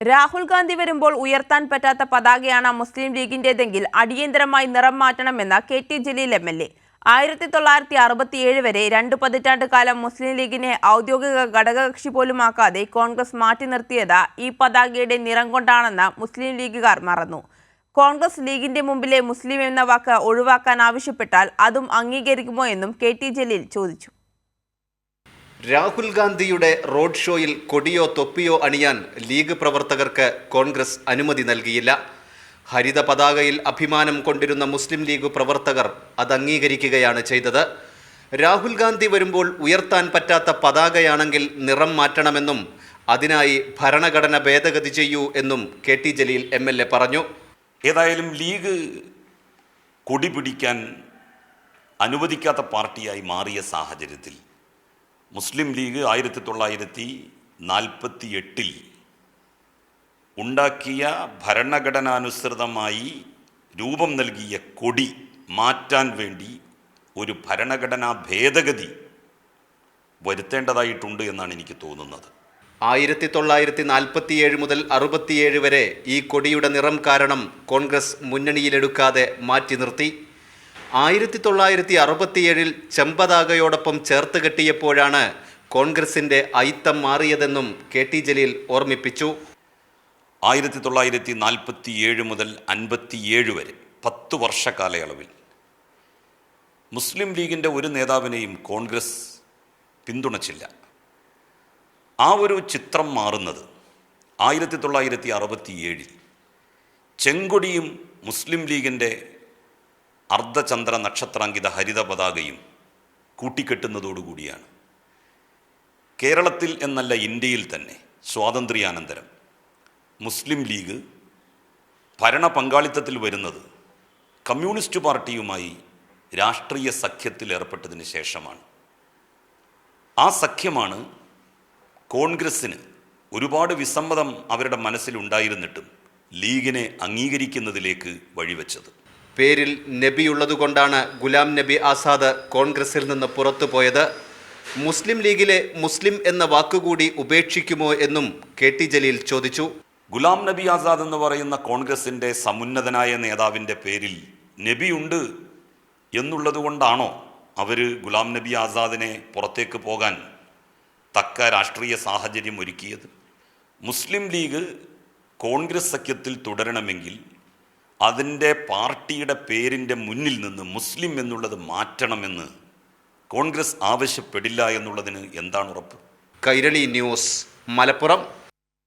രാഹുൽ ഗാന്ധി വരുമ്പോൾ ഉയർത്താൻ പറ്റാത്ത പതാകയാണ് മുസ്ലിം ലീഗിന്റേതെങ്കിൽ അടിയന്തരമായി നിറം മാറ്റണമെന്ന K T Jaleel M L A. ആയിരത്തി തൊള്ളായിരത്തി അറുപത്തിയേഴ് വരെ രണ്ട് പതിറ്റാണ്ട് കാലം മുസ്ലിം ലീഗിനെ ഔദ്യോഗിക ഘടകകക്ഷി പോലുമാക്കാതെ കോൺഗ്രസ് മാറ്റി നിർത്തിയത് ഈ പതാകയുടെ നിറം കൊണ്ടാണെന്ന് മുസ്ലിം ലീഗുകാർ മറന്നു. കോൺഗ്രസ് ലീഗിന്റെ മുമ്പിലെ മുസ്ലിം എന്ന വാക്ക് ഒഴിവാക്കാൻ ആവശ്യപ്പെട്ടാൽ അതും അംഗീകരിക്കുമോ എന്നും കെ ടി ജലീൽ ചോദിച്ചു. രാഹുൽ ഗാന്ധിയുടെ റോഡ് ഷോയിൽ കൊടിയോ തൊപ്പിയോ അണിയാൻ ലീഗ് പ്രവർത്തകർക്ക് കോൺഗ്രസ് അനുമതി നൽകിയില്ല. ഹരിത പതാകയിൽ അഭിമാനം കൊണ്ടിരുന്ന മുസ്ലിം ലീഗ് പ്രവർത്തകർ അത് അംഗീകരിക്കുകയാണ് ചെയ്തത്. രാഹുൽ ഗാന്ധി വരുമ്പോൾ ഉയർത്താൻ പറ്റാത്ത പതാകയാണെങ്കിൽ നിറം മാറ്റണമെന്നും അതിനായി ഭരണഘടന ഭേദഗതി ചെയ്യൂ എന്നും K T Jaleel M L A പറഞ്ഞു. ഏതായാലും ലീഗ് കൊടി പിടിക്കാൻ അനുവദിക്കാത്ത പാർട്ടിയായി മാറിയ സാഹചര്യത്തിൽ മുസ്ലിം ലീഗ് ആയിരത്തി തൊള്ളായിരത്തി നാൽപ്പത്തി എട്ടിൽ ഉണ്ടാക്കിയ ഭരണഘടനാനുസൃതമായി രൂപം നൽകിയ കൊടി മാറ്റാൻ വേണ്ടി ഒരു ഭരണഘടനാ ഭേദഗതി വരുത്തേണ്ടതായിട്ടുണ്ട് എന്നാണ് എനിക്ക് തോന്നുന്നത്. ആയിരത്തി തൊള്ളായിരത്തി നാൽപ്പത്തിയേഴ് മുതൽ അറുപത്തിയേഴ് വരെ ഈ കൊടിയുടെ നിറം കാരണം കോൺഗ്രസ് മുന്നണിയിലെടുക്കാതെ മാറ്റി നിർത്തി. ആയിരത്തി തൊള്ളായിരത്തി അറുപത്തിയേഴിൽ ചെമ്പതാകയോടൊപ്പം ചേർത്ത് കെട്ടിയപ്പോഴാണ് കോൺഗ്രസിന്റെ അയിത്തം മാറിയതെന്നും കെ ടി ജലീൽ ഓർമ്മിപ്പിച്ചു. ആയിരത്തി തൊള്ളായിരത്തി നാൽപ്പത്തി ഏഴ് മുതൽ അൻപത്തിയേഴ് വരെ പത്ത് വർഷ കാലയളവിൽ മുസ്ലിം ലീഗിന്റെ ഒരു നേതാവിനെയും കോൺഗ്രസ് പിന്തുണച്ചില്ല. ആ ഒരു ചിത്രം മാറുന്നത് ആയിരത്തി തൊള്ളായിരത്തി അറുപത്തിയേഴിൽ ചെങ്കൊടിയും മുസ്ലിം ലീഗിന്റെ അർദ്ധചന്ദ്ര നക്ഷത്രാങ്കിത ഹരിത പതാകയും കൂട്ടിക്കെട്ടുന്നതോടുകൂടിയാണ് കേരളത്തിൽ എന്നല്ല ഇന്ത്യയിൽ തന്നെ സ്വാതന്ത്ര്യാനന്തരം. മുസ്ലിം ലീഗ് ഭരണ പങ്കാളിത്തത്തിൽ വരുന്നത് കമ്മ്യൂണിസ്റ്റ് പാർട്ടിയുമായി രാഷ്ട്രീയ സഖ്യത്തിൽ ഏർപ്പെട്ടതിന് ശേഷമാണ്. ആ സഖ്യമാണ് കോൺഗ്രസ്സിന് ഒരുപാട് വിസമ്മതം അവരുടെ മനസ്സിലുണ്ടായിരുന്നിട്ടും ലീഗിനെ അംഗീകരിക്കുന്നതിലേക്ക് വഴിവെച്ചത്. പേരിൽ നബിയുള്ളതുകൊണ്ടാണ് ഗുലാം നബി ആസാദ് കോൺഗ്രസിൽ നിന്ന് പുറത്തുപോയത് മുസ്ലിം ലീഗിലെ മുസ്ലിം എന്ന വാക്കുകൂടി ഉപേക്ഷിക്കുമോ എന്നും കെ ടി ജലീൽ ചോദിച്ചു. ഗുലാം നബി ആസാദ് എന്ന് പറയുന്ന കോൺഗ്രസിന്റെ സമുന്നതനായ നേതാവിന്റെ പേരിൽ നബിയുണ്ട് എന്നുള്ളതുകൊണ്ടാണോ അവർ ഗുലാം നബി ആസാദിനെ പുറത്തേക്ക് പോകാൻ തക്ക രാഷ്ട്രീയ സാഹചര്യം ഒരുക്കിയത്? മുസ്ലിം ലീഗ് കോൺഗ്രസ് സഖ്യത്തിൽ തുടരണമെങ്കിൽ അതിന്റെ പാർട്ടിയുടെ പേരിന്റെ മുന്നിൽ നിന്ന് മുസ്ലിം എന്നുള്ളത് മാറ്റണമെന്ന് കോൺഗ്രസ് ആവശ്യപ്പെടില്ല എന്നുള്ളതിന് എന്താണ് ഉറപ്പ്? കൈരളി ന്യൂസ് മലപ്പുറം.